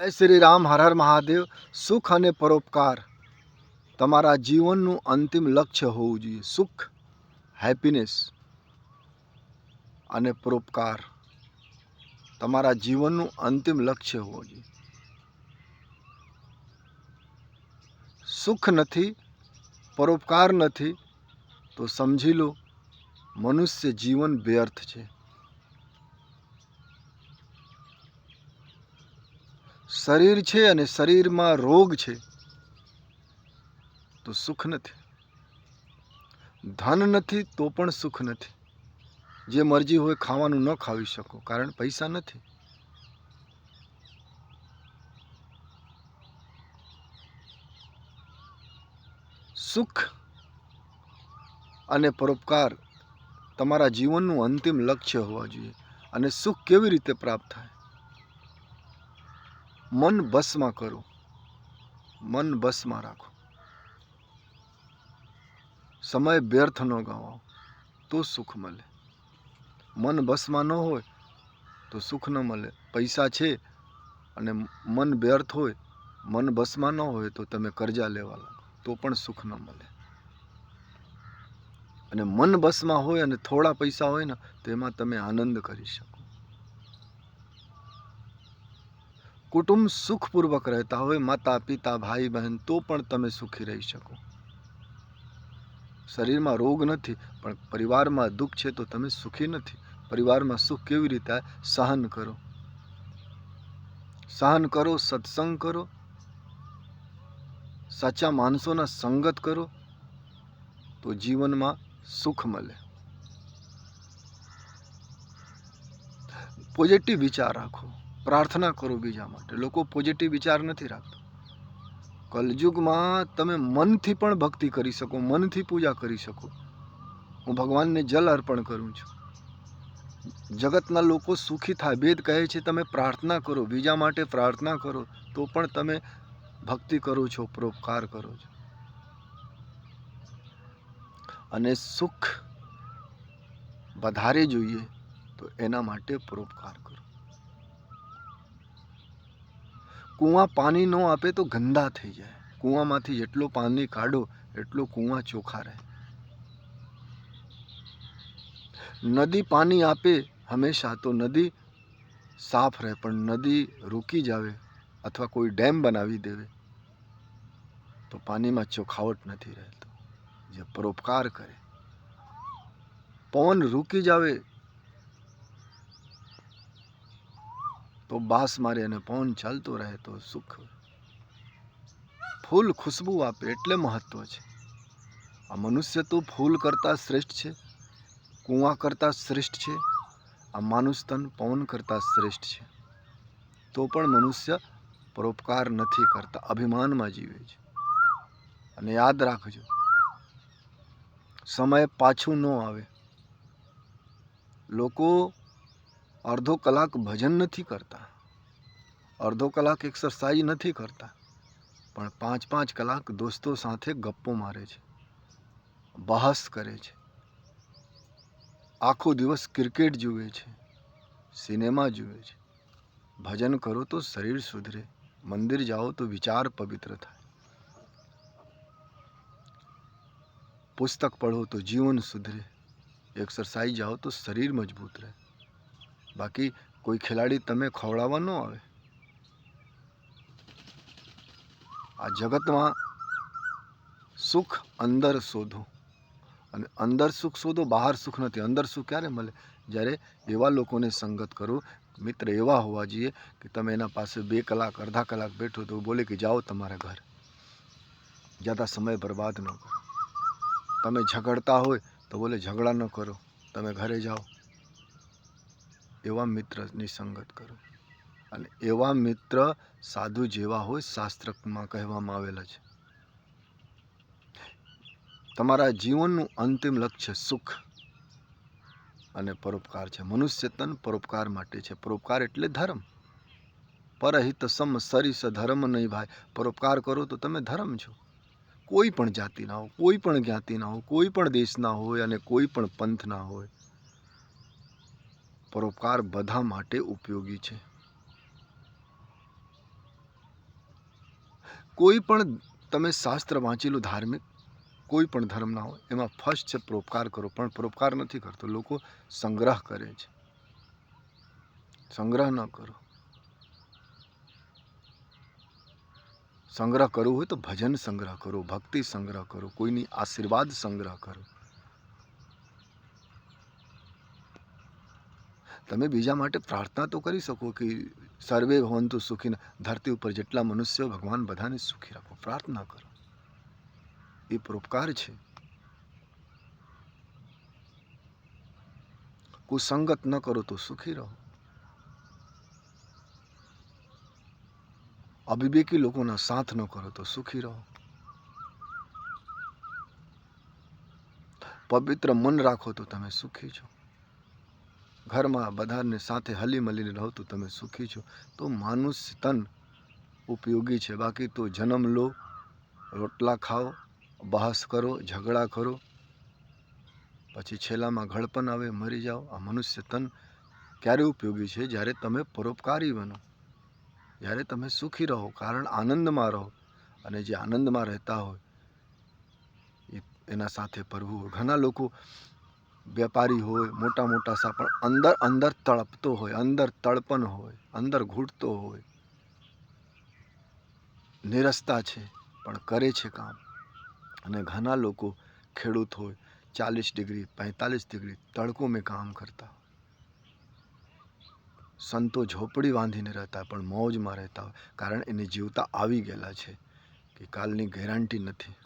જય શ્રી રામ, હર હર મહાદેવ. સુખ અને પરોપકાર. તમારા જીવનનું અંતિમ લક્ષ્ય હોવું જોઈએ. સુખ હેપીનેસ અને પરોપકાર. તમારા જીવનનું અંતિમ લક્ષ્ય હોવું જોઈએ. સુખ નથી, પરોપકાર નથી, તો સમજી લો, મનુષ્ય જીવન વ્યર્થ છે. શરીર છે અને શરીરમાં રોગ છે, તો સુખ નથી. ધન નથી, તો પણ સુખ નથી. જે મરજી હોય ખાવાનું ન ખાવી શકો, કારણ પૈસા નથી. સુખ અને પરોપકાર તમારા જીવનનું અંતિમ લક્ષ્ય હોવા જોઈએ. અને સુખ કેવી રીતે પ્રાપ્ત થાય? મન બસમાં કરો. મન બસમાં રાખો. સમય વ્યર્થ ન ગવાઓ તો સુખ મળે. મન બસમાં ન હોય તો સુખ ન મળે. પૈસા છે અને મન વ્યર્થ હોય, મન બસમાં ન હોય તો તમે કરજા લેવા લાગો. તો પણ સુખ ન મળે. અને મન બસમાં હોય અને થોડા પૈસા હોય ને, તો એમાં તમે આનંદ કરી શકો. કુટુંબ સુખપૂર્વક રહેતા હોય, માતા, પિતા, ભાઈ, બહેન, તો પણ તમે સુખી રહી શકો. શરીરમાં રોગ નથી, પણ પરિવારમાં દુઃખ છે તો તમે સુખી નથી. પરિવારમાં સુખ કેવી રીતે સહન કરો. સહન કરો, સત્સંગ કરો. સાચા માણસોના સંગત કરો, તો જીવનમાં સુખ મળે. પોઝિટિવ વિચાર રાખો. પ્રાર્થના કરો બીજા માટે. લોકો પોઝિટિવ વિચાર નથી રાખતા. કલયુગમાં તમે મનથી પણ ભક્તિ કરી શકો, મનથી પૂજા કરી શકો. હું ભગવાનને જલ અર્પણ કરું છું. જગતના લોકો સુખી થાય. વેદ કહે છે તમે પ્રાર્થના કરો, બીજા માટે પ્રાર્થના કરો, તો પણ તમે ભક્તિ કરો છો, પરોપકાર કરો છો. અને સુખ વધારે જોઈએ તો એના માટે પરોપકાર કરો કૂવા પાણી ન આપે તો ગંદા થઈ જાય. કૂવામાંથી જેટલું પાણી કાઢો, એટલું કૂવા ચોખ્ખા રહે. નદી પાણી આપે હંમેશા તો નદી સાફ રહે, પણ નદી રૂકી જાવે અથવા કોઈ ડેમ બનાવી દેવે તો પાણીમાં ચોખાવટ નથી રહેતો. જે પરોપકાર કરે. પવન રૂકી જાવે તો બાસ મારે અને પવન ચાલતો રહે તો સુખ. ફૂલ ખુશ્બુ આપે એટલે મહત્વ છે. આ મનુષ્ય તો ફૂલ કરતાં શ્રેષ્ઠ છે, કૂવા કરતાં શ્રેષ્ઠ છે, આ માનુષતન પવન કરતાં શ્રેષ્ઠ છે. તો પણ મનુષ્ય પરોપકાર નથી કરતા, અભિમાનમાં જીવે છે. અને યાદ રાખજો, સમય પાછું ન આવે. લોકો અડધો કલાક ભજન નથી કરતા અડધો કલાક એક્સરસાઇઝ નથી કરતા પણ પાંચ પાંચ કલાક દોસ્તો સાથે ગપ્પો મારે છે બહસ કરે છે આખો દિવસ ક્રિકેટ જુએ છે સિનેમા જુએ છે ભજન કરો તો શરીર સુધરે મંદિર જાઓ તો વિચાર પવિત્ર થાય પુસ્તક પઢો તો જીવન સુધરે એક્સરસાઇઝ જાઓ તો શરીર મજબૂત રહે બાકી કોઈ ખેલાડી તમે ખવડાવવા ન આવે. આ જગતમાં સુખ અંદર શોધો. અને અંદર સુખ શોધો, બહાર સુખ નથી. અંદર સુખ ક્યારે મળે? જ્યારે એવા લોકોને સંગત કરો. મિત્ર એવા હોવા જોઈએ કે તમે એના પાસે બે કલાક, અડધા કલાક બેઠો તો બોલે કે જાઓ તમારા ઘર. જ્યાં સમય બરબાદ ન કરો. તમે ઝઘડતા હોય તો બોલે ઝઘડા ન કરો. તમે ઘરે જાઓ. એવા મિત્રની સંગત કરો. અને એવા મિત્ર સાધુ જેવા હોય શાસ્ત્રમાં કહેવામાં આવેલા છે. તમારા જીવનનું અંતિમ લક્ષ્ય સુખ અને પરોપકાર છે. મનુષ્ય તન પરોપકાર માટે છે. પરોપકાર એટલે ધર્મ. પરહિત સમ સરિસ ધર્મ નહીં ભાઈ પરોપકાર કરો તો તમે ધર્મ છો. કોઈ પણ જાતિના હો, કોઈ પણ જ્ઞાતિના હો, કોઈ પણ દેશના હોય અને કોઈ પણ પંથના હોય. પરોપકાર બધા માટે ઉપયોગી છે. કોઈ પણ તમે શાસ્ત્ર વાંચેલું ધાર્મિક, કોઈ પણ ધર્મના હોય, એમાં ફર્સ્ટ છે પરોપકાર કરો, પણ પરોપકાર નથી કરતો. લોકો સંગ્રહ કરે છે. સંગ્રહ ન કરો. સંગ્રહ કરવો હોય તો ભજન સંગ્રહ કરો, ભક્તિ સંગ્રહ કરો, કોઈની આશીર્વાદ સંગ્રહ કરો. તમે બીજા માટે પ્રાર્થના તો કરી શકો કે સર્વે ભવંતુ સુખી ધરતી ઉપર જેટલા મનુષ્યો ભગવાન બધાને સુખી રાખો. પ્રાર્થના કરો. એ પરોપકાર છે. કુસંગત ન કરો તો સુખી રહો. અવિવેકી લોકોના સાથ ન કરો તો સુખી રહો. પવિત્ર મન રાખો તો તમે સુખી છો. ઘરમાં બધાને સાથે હલી મળીને રહો, તો તમે સુખી છો. તો માનુષ તન ઉપયોગી છે. બાકી તો જન્મ લો, રોટલા ખાઓ બહાસ કરો, ઝઘડા કરો. પછી છેલ્લામાં ઘડપણ આવે, મરી જાઓ. આ મનુષ્ય તન ક્યારે ઉપયોગી છે? જ્યારે તમે પરોપકારી બનો. જ્યારે તમે સુખી રહો, કારણ આનંદમાં રહો. અને જે આનંદમાં રહેતા હોય એના સાથે પરવું. ઘણા લોકો વેપારી હોય મોટા મોટા સા પણ અંદર અંદર તળપતો હોય અંદર તળપણ હોય અંદર ઘૂંટતો હોય નિરસતા છે પણ કરે છે કામ અને ઘણા લોકો ખેડૂત હોય ચાલીસ ડિગ્રી पैंतालीस ડિગ્રી તડકો મેં કામ કરતા સંતો ઝોપડી બાંધીને રહેતા પણ મોજમાં રહેતા હોય કારણ એને જીવતા આવી ગયેલા છે કે કાલની ગેરંટી નથી